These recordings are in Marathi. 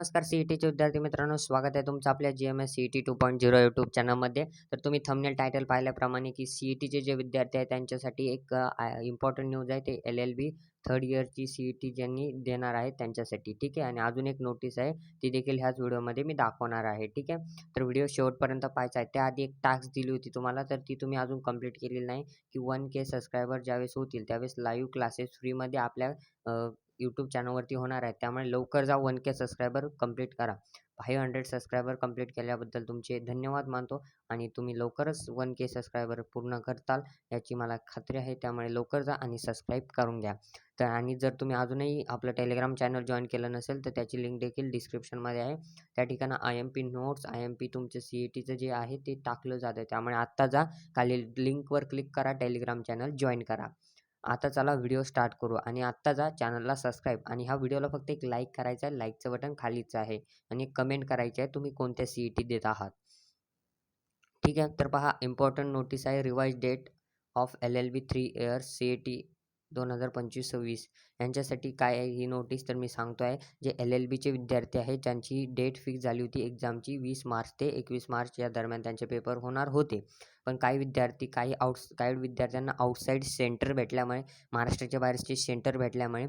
नमस्कार सी-ई-टीचे विद्यार्थी मित्रांनो, स्वागत आहे तुमचं आपल्या जी-एम-एस सी-ई-टी 2.0 यूट्यूब चॅनलमध्ये. तर तुम्ही थंबनेल टायटल पाहिल्याप्रमाणे की सी-ई-टीचे जे विद्यार्थी आहेत त्यांच्यासाठी एक इम्पॉर्टंट न्यूज आहे ते एल-एल-बी थर्ड इयरची सी-ई-टी ज्यांनी देणार आहेत त्यांच्यासाठी, ठीक आहे. आणि अजून एक नोटीस आहे, ती देखील ह्याच व्हिडिओमध्ये मी दाखवणार आहे, ठीक आहे. तर व्हिडिओ शेवटपर्यंत पाहायचा आहे. त्याआधी एक टास्क दिली होती तुम्हाला, तर ती तुम्ही अजून कंप्लीट केलेली नाही, की वन के सबस्क्रायबर ज्यावेळेस होतील त्यावेळेस लाईव्ह क्लासेस फ्रीमध्ये आपल्या यूट्यूब चॅनलवरती होणार आहे त्यामुळे लवकर जा वन के सबस्क्रायबर कंप्लीट करा. 500 सबस्क्रायबर कंप्लीट केल्याबद्दल तुमचे धन्यवाद मानतो आणि तुम्ही लवकरच वन के सबस्क्रायबर पूर्ण करताल याची मला खात्री आहे. त्यामुळे लवकर जा आणि सबस्क्राईब करून घ्या. तर आणि जर तुम्ही अजूनही आपलं टेलिग्राम चॅनल जॉईन केलं नसेल, तर त्याची लिंक देखील डिस्क्रिप्शनमध्ये आहे. त्या ठिकाणी आय-एम-पी नोट्स, आय-एम-पी तुमचं सी-ई-टीचं जे आहे ते टाकलं जातं. त्यामुळे आत्ता जा, खाली लिंकवर क्लिक करा, टेलिग्राम चॅनल जॉईन करा. आता चला व्हिडिओ स्टार्ट करू आणि आत्ता जा चॅनलला सबस्क्राईब आणि ह्या व्हिडिओला फक्त एक लाईक करायचं आहे. लाईकचं बटन खालीच आहे आणि कमेंट करायची आहे तुम्ही कोणत्या सी-ई-टी देत आहात. ठीक आहे. तर पहा इम्पॉर्टंट नोटीस आहे revised date of LLB three years CET 2025-26 यांच्यासाठी काय आहे ही नोटीस तर मी सांगतो आहे. जे एल-एल-बीचे विद्यार्थी आहेत ज्यांची डेट फिक्स झाली होती एक्झामची वीस मार्च ते 21 मार्च या दरम्यान त्यांचे पेपर होणार होते. पण काही विद्यार्थी काही आउट्स काही विद्यार्थ्यांना आउटसाईड सेंटर भेटल्यामुळे महाराष्ट्राच्या बाहेरचे सेंटर भेटल्यामुळे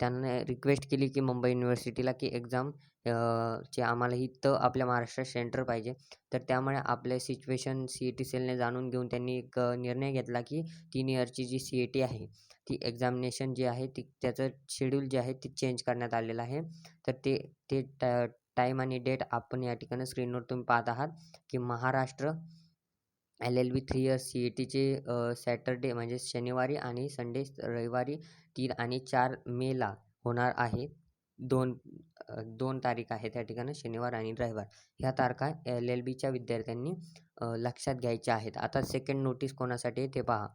त्यांना रिक्वेस्ट केली की मुंबई युनिव्हर्सिटीला की एक्झाम चे आम्हाला इथं आपल्या महाराष्ट्रात सेंटर पाहिजे. तर त्यामुळे आपले सिच्युएशन सी-ई-टी सेलने जाणून घेऊन त्यांनी एक निर्णय घेतला की तीन इयरची जी सी-ई-टी आहे, ती एक्झामिनेशन जी आहे ती त्याचं शेड्यूल जे आहे ते चेंज करण्यात आलेलं आहे. तर ते ते टाईम आणि डेट आपण या ठिकाणी स्क्रीनवर तुम्ही पाहत आहात, की महाराष्ट्र एल-एल-बी थ्री इयर्स सी-ई-टीचे सॅटरडे सॅटर्डे म्हणजे शनिवारी आणि संडे रविवारी तीन आणि चार मेला होणार आहे. दोन दोन तारीख आहे त्या ठिकाणी शनिवार आणि रविवार. ह्या तारखा एल-एल-बीच्या विद्यार्थ्यांनी लक्षात घ्यायच्या आहेत. आता सेकंड नोटीस कोणासाठी आहे ते पहा.